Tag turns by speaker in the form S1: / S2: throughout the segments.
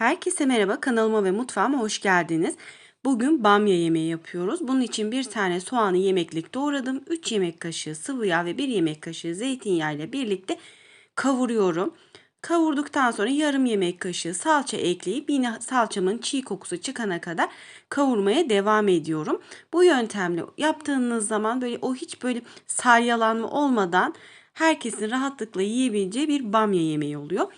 S1: Herkese merhaba kanalıma ve mutfağıma hoş geldiniz. Bugün bamya yemeği yapıyoruz. Bunun için bir tane soğanı yemeklik doğradım. 3 yemek kaşığı sıvı yağ ve 1 yemek kaşığı zeytinyağı ile birlikte kavuruyorum. Kavurduktan sonra yarım yemek kaşığı salça ekleyip yine salçamın çiğ kokusu çıkana kadar kavurmaya devam ediyorum. Bu yöntemle yaptığınız zaman böyle o hiç böyle salyalanma olmadan herkesin rahatlıkla yiyebileceği bir bamya yemeği oluyor.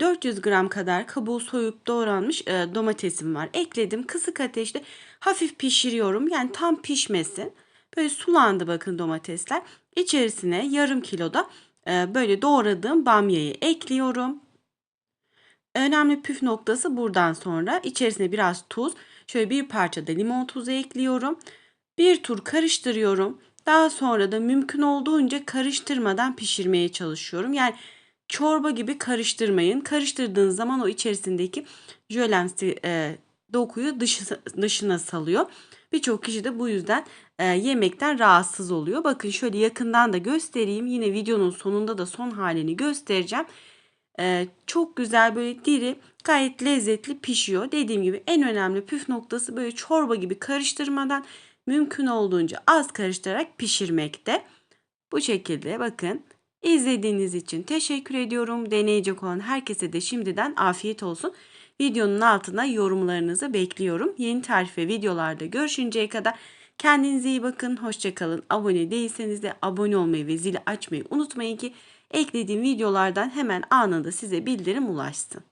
S1: 400 gram kadar kabuğu soyup doğranmış e, domatesim var. Ekledim kısık ateşte hafif pişiriyorum. Yani tam pişmesin. Böyle sulandı bakın domatesler. İçerisine yarım kiloda e, böyle doğradığım bamyayı ekliyorum. Önemli püf noktası buradan sonra içerisine biraz tuz, şöyle bir parça da limon tuzu ekliyorum. Bir tur karıştırıyorum. Daha sonra da mümkün olduğunca karıştırmadan pişirmeye çalışıyorum. Yani çorba gibi karıştırmayın. Karıştırdığınız zaman o içerisindeki jölemsi e, dokuyu dışı, dışına salıyor. Birçok kişi de bu yüzden e, yemekten rahatsız oluyor. Bakın şöyle yakından da göstereyim. Yine videonun sonunda da son halini göstereceğim. E, çok güzel böyle diri gayet lezzetli pişiyor. Dediğim gibi en önemli püf noktası böyle çorba gibi karıştırmadan mümkün olduğunca az karıştırarak pişirmekte. Bu şekilde bakın İzlediğiniz için teşekkür ediyorum. Deneyecek olan herkese de şimdiden afiyet olsun. Videonun altına yorumlarınızı bekliyorum. Yeni tarif ve videolarda görüşünceye kadar kendinize iyi bakın. Hoşçakalın. Abone değilseniz de abone olmayı ve zili açmayı unutmayın ki eklediğim videolardan hemen anında size bildirim ulaşsın.